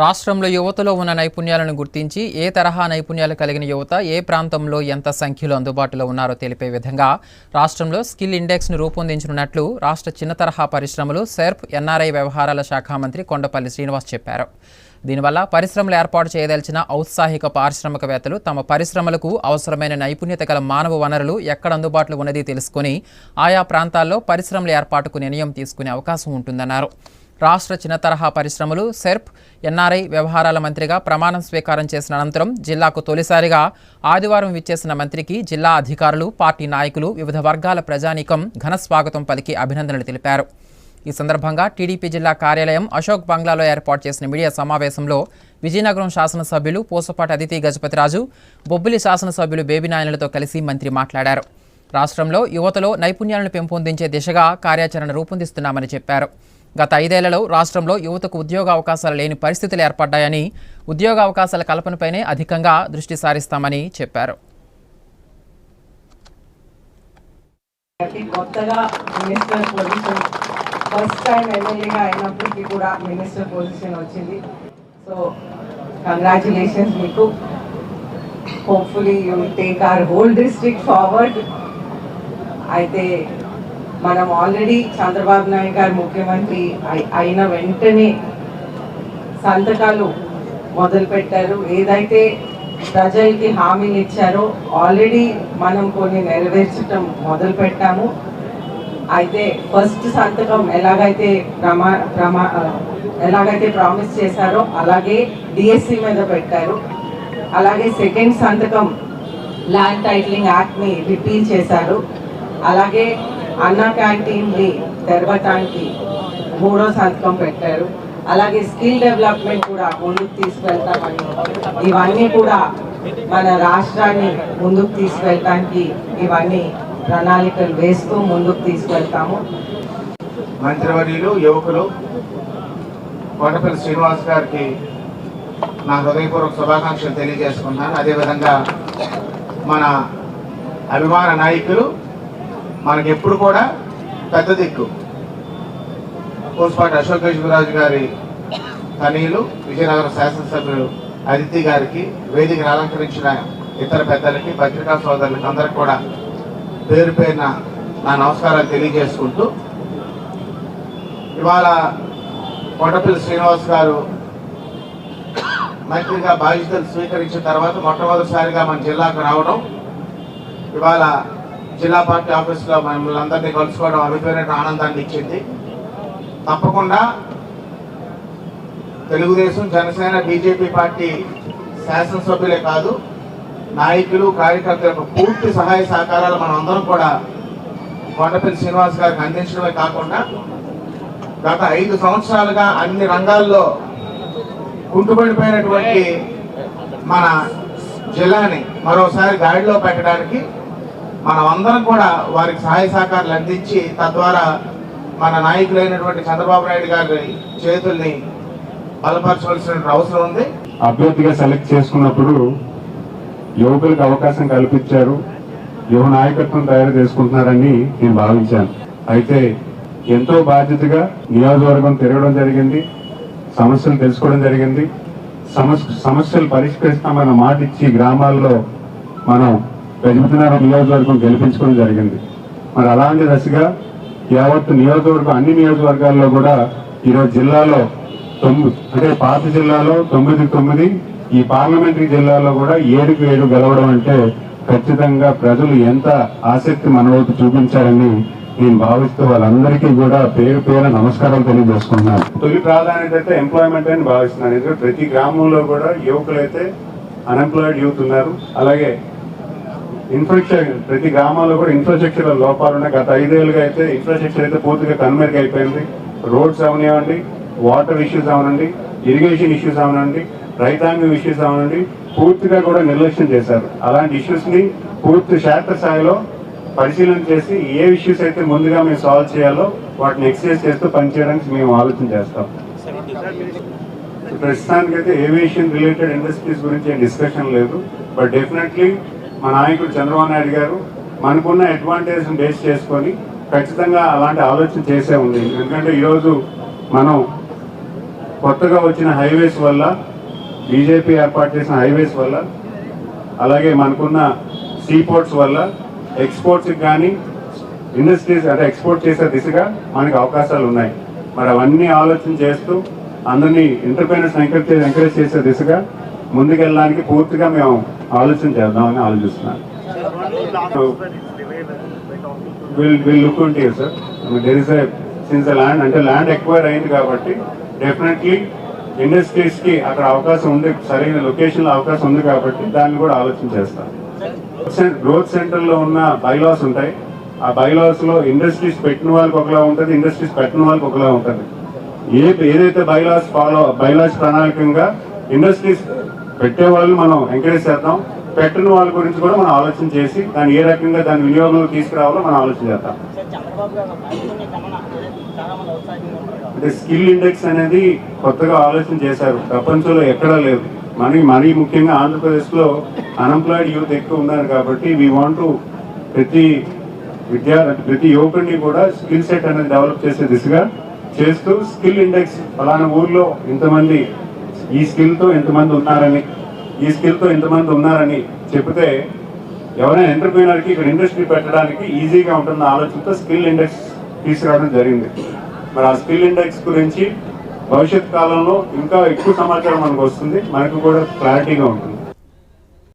రాష్ట్రంలో యువతలో ఉన్న నైపుణ్యాలను గుర్తించి ఏ తరహా నైపుణ్యాలు కలిగిన యువత ఏ ప్రాంతంలో ఎంత సంఖ్యలో అందుబాటులో ఉన్నారో తెలిపే విధంగా రాష్ట్రంలో స్కిల్ ఇండెక్స్ను రూపొందించనున్నట్లు రాష్ట్ర చిన్న తరహా పరిశ్రమలు సెర్ప్ ఎన్ఆర్ఐ వ్యవహారాల శాఖ మంత్రి కొండపల్లి శ్రీనివాస్ చెప్పారు. దీనివల్ల పరిశ్రమలు ఏర్పాటు చేయదలిచిన ఔత్సాహిక పారిశ్రామికవేత్తలు తమ పరిశ్రమలకు అవసరమైన నైపుణ్యత గల మానవ వనరులు ఎక్కడ అందుబాటులో ఉన్నది తెలుసుకొని ఆయా ప్రాంతాల్లో పరిశ్రమల ఏర్పాటుకు నిర్ణయం తీసుకునే అవకాశం ఉంటుందన్నారు. రాష్ట్ర చిన్న తరహా పరిశ్రమలు సెర్ప్ ఎన్ఆర్ఐ వ్యవహారాల మంత్రిగా ప్రమాణం స్వీకారం చేసిన అనంతరం జిల్లాకు తొలిసారిగా ఆదివారం విచ్చేసిన మంత్రికి జిల్లా అధికారులు పార్టీ నాయకులు వివిధ వర్గాల ప్రజానీకం ఘన స్వాగతం పలికి అభినందనలు తెలిపారు. ఈ సందర్భంగా టీడీపీ జిల్లా కార్యాలయం అశోక్ బంగ్లాలో ఏర్పాటు చేసిన మీడియా సమావేశంలో విజయనగరం శాసనసభ్యులు పూసపాటి అదితి గజపతిరాజు బొబ్బిలి శాసనసభ్యులు బేబీనాయనులతో కలిసి మంత్రి మాట్లాడారు. రాష్ట్రంలో యువతలో నైపుణ్యాలను పెంపొందించే దిశగా కార్యాచరణ రూపొందిస్తున్నామని చెప్పారు. గత ఐదేళ్ళలో రాష్ట్రంలో యువతకు ఉద్యోగ అవకాశాలు లేని పరిస్థితులు ఏర్పడ్డాయని ఉద్యోగ అవకాశాల కల్పనపైనే అధికంగా దృష్టి సారిస్తామని చెప్పారు. కొత్తగా మినిస్టర్ పొజిషన్ ఫస్ట్ టైం ఎమ్మెల్యేగా అయినప్పటికీ కూడా మినిస్టర్ పొజిషన్ వచ్చింది. సో కంగ్రాచులేషన్స్ మీకు. Hopefully you take our whole district forward అయితే మనం ఆల్రెడీ చంద్రబాబు నాయుడు గారు ముఖ్యమంత్రి అయి- అయిన వెంటనే సంతకాలు మొదలుపెట్టారు. ఏదైతే ప్రజలకి హామీలు ఇచ్చారో ఆల్రెడీ మనం కొన్ని నెరవేర్చడం మొదలు పెట్టాము అయితే ఫస్ట్ సంతకం ఎలాగైతే ప్రమా ప్రమా ఎలాగైతే ప్రామిస్ చేశారో అలాగే డిఎస్సి మీద పెట్టారు. అలాగే సెకండ్ సంతకం ల్యాండ్ టైటిలింగ్ యాక్ట్ని రిపీల్ చేశారు. అలాగే అన్న క్యాంటీన్ని తెరవటానికి మూడో సంతకం పెట్టారు. అలాగే స్కిల్ డెవలప్మెంట్ కూడా ముందుకు తీసుకెళ్తామని ఇవన్నీ కూడా మన రాష్ట్రాన్ని ముందుకు తీసుకెళ్ళటానికి ఇవన్నీ ప్రణాళికలు వేస్తూ ముందుకు తీసుకెళ్తాము. మంత్రివర్యులు యువకులు కొండపల్లి శ్రీనివాస్ గారికి నా హృదయపూర్వక శుభాకాంక్షలు తెలియజేసుకున్నాను అదేవిధంగా మన అభిమాన నాయకులు మనకి ఎప్పుడు కూడా పెద్ద దిక్కు. పూసపాటి అశోక్ కృష్ణరాజు గారి తనీయులు విజయనగరం శాసనసభ్యులు అదితి గారికి వేదికను అలంకరించిన ఇతర పెద్దలకి పత్రికా సోదరులకి అందరికి కూడా పేరు పేరున నా నమస్కారాలు తెలియజేసుకుంటూ ఇవాళ కొండపల్లి శ్రీనివాస్ గారు మంత్రిగా బాధ్యతలు స్వీకరించిన తర్వాత మొట్టమొదటిసారిగా మన జిల్లాకు రావడం ఇవాళ జిల్లా పార్టీ ఆఫీస్లో మమ్మల్ని అందరినీ కలుసుకోవడం అమితమైన ఆనందాన్ని ఇచ్చింది. తప్పకుండా తెలుగుదేశం జనసేన బీజేపీ పార్టీ శాసనసభ్యులే కాదు నాయకులు కార్యకర్తలకు పూర్తి సహాయ సహకారాలు మనం అందరం కూడా కొండపల్లి శ్రీనివాస్ గారికి అందించడమే కాకుండా గత ఐదు సంవత్సరాలుగా అన్ని రంగాల్లో కుంటుపడిపోయినటువంటి మన జిల్లాని మరోసారి గాడిలో పెట్టడానికి మనం అందరం కూడా వారికి సహాయ సహకారాలు అందించి తద్వారా మన నాయకులైనటువంటి చంద్రబాబు నాయుడు గారి చేతుల్ని బలపరచవలసిన అవసరం ఉంది. అభ్యర్థిగా సెలెక్ట్ చేసుకున్నప్పుడు యువకులకు అవకాశం కల్పించారు. యువ నాయకత్వం తయారు చేసుకుంటున్నారని నేను భావించాను. అయితే ఎంతో బాధ్యతగా నియోజకవర్గం తిరగడం జరిగింది. సమస్యలు తెలుసుకోవడం జరిగింది. సమస్య సమస్యలు పరిష్కరిస్తామన్న మాట ఇచ్చి గ్రామాల్లో మనం గజపతినగరం నియోజకవర్గం గెలిపించుకోవడం జరిగింది. మరి అలాంటి దశగా యావత్తు నియోజకవర్గం అన్ని నియోజకవర్గాల్లో కూడా ఈరోజు జిల్లాలో తొమ్మిది అంటే పాత జిల్లాలో తొమ్మిది తొమ్మిది ఈ పార్లమెంటరీ జిల్లాలో కూడా ఏడుకు ఏడు గెలవడం అంటే ఖచ్చితంగా ప్రజలు ఎంత ఆసక్తి మన వైపు చూపించారని నేను భావిస్తూ వాళ్ళందరికీ కూడా పేరు పేరు నమస్కారాలు తెలియజేసుకుంటున్నాను. తొలి ప్రాధాన్యత అయితే ఎంప్లాయ్మెంట్ అని భావిస్తున్నాను. ఎందుకంటే ప్రతి గ్రామంలో కూడా యువకులైతే అన్ఎంప్లాయిడ్ యూత్ ఉన్నారు. అలాగే ఇన్ఫ్రాస్ట్రక్చర్ ప్రతి గ్రామాల్లో కూడా ఇన్ఫ్రాస్ట్రక్చర్ లోపాలు ఉన్నాయి. గత ఐదేళ్ళుగా అయితే ఇన్ఫ్రాస్ట్రక్చర్ అయితే పూర్తిగా కనుమరుగు అయిపోయింది రోడ్స్ అవనివ్వండి వాటర్ ఇష్యూస్ అవనండి ఇరిగేషన్ ఇష్యూస్ అవనండి రైతాంగం ఇష్యూస్ అవనండి పూర్తిగా కూడా నిర్లక్ష్యం చేశారు. అలాంటి ఇష్యూస్ని పూర్తి శాస్త్ర స్థాయిలో పరిశీలన చేసి ఏ ఇష్యూస్ అయితే ముందుగా మేము సాల్వ్ చేయాలో వాటిని ఎక్సైజ్ చేస్తూ పనిచేయడానికి మేము ఆలోచన చేస్తాం. ప్రస్తుతానికైతే ఏవియేషన్ రిలేటెడ్ ఇండస్ట్రీస్ గురించి డిస్కషన్ లేదు. బట్ డెఫినెట్లీ మా నాయకుడు చంద్రబాబు నాయుడు గారు మనకున్న అడ్వాంటేజ్ని బేస్ చేసుకొని ఖచ్చితంగా అలాంటి ఆలోచన చేసే ఉంది. ఎందుకంటే ఈరోజు మనం కొత్తగా వచ్చిన హైవేస్ వల్ల బీజేపీ ఏర్పాటు చేసిన హైవేస్ వల్ల అలాగే మనకున్న సీపోర్ట్స్ వల్ల ఎక్స్పోర్ట్స్కి కానీ ఇండస్ట్రీస్ అంటే ఎక్స్పోర్ట్ చేసే దిశగా మనకి అవకాశాలు ఉన్నాయి. మరి అవన్నీ ఆలోచన చేస్తూ అందరినీ ఎంటర్ప్రైనర్స్ ఎంకరేజ్ ఎంకరేజ్ చేసే దిశగా ముందుకెళ్ళడానికి పూర్తిగా మేము ఆలోచన చేద్దామని ఆలోచిస్తున్నాను. విల్ విల్ లుక్ ఉంటే sir there is since land అంటే ల్యాండ్ ఎక్వైర్ అయింది కాబట్టి డెఫినెట్లీ ఇండస్ట్రీస్కి అక్కడ అవకాశం ఉంది సరైన లొకేషన్లో అవకాశం ఉంది కాబట్టి దాన్ని కూడా ఆలోచన చేస్తాం గ్రోత్ సెంటర్లో ఉన్న బైలాస్ ఉంటాయి. ఆ బైలాస్లో ఇండస్ట్రీస్ పెట్టిన వాళ్ళకి ఒకలా ఉంటుంది ఇండస్ట్రీస్ పెట్టిన వాళ్ళకి ఒకలా ఉంటుంది. ఏ ఏదైతే బైలాస్ ఫాలో బైలాస్ ప్రణాళికంగా ఇండస్ట్రీస్ పెట్టే వాళ్ళు మనం ఎంకరేజ్ చేద్దాం. పెట్టిన వాళ్ళ గురించి కూడా మనం ఆలోచన చేసి దాన్ని ఏ రకంగా దాని వినియోగంలో తీసుకురావాలో మనం ఆలోచన చేద్దాం. అంటే స్కిల్ ఇండెక్స్ అనేది కొత్తగా ఆలోచన చేశారు. ప్రపంచంలో ఎక్కడా లేదు. మనకి మరీ ముఖ్యంగా ఆంధ్రప్రదేశ్లో అన్ఎంప్లాయిడ్ యూత్ ఎక్కువ ఉన్నారు కాబట్టి వీ వాంట్ ప్రతి విద్యా ప్రతి యువకుడిని కూడా స్కిల్ సెట్ అనేది డెవలప్ చేసే దిశగా చేస్తూ స్కిల్ ఇండెక్స్ ఫలానా ఊర్లో ఇంతమంది ఈ స్కిల్తో ఇంతమంది ఉన్నారని ఈ స్కిల్తో ఇంతమంది ఉన్నారని చెప్తే ఎవరైనా ఎంటర్ప్రీనర్కి ఇక్కడ ఇండస్ట్రీ పెట్టడానికి ఈజీగా ఉంటున్న ఆలోచనతో స్కిల్ ఇండెక్స్ తీసుకురావడం జరిగింది. మరి ఆ స్కిల్ ఇండెక్స్ గురించి భవిష్యత్ కాలంలో ఇంకా ఎక్కువ సమాచారం మనకు వస్తుంది. మనకు కూడా క్లారిటీగా ఉంటుంది.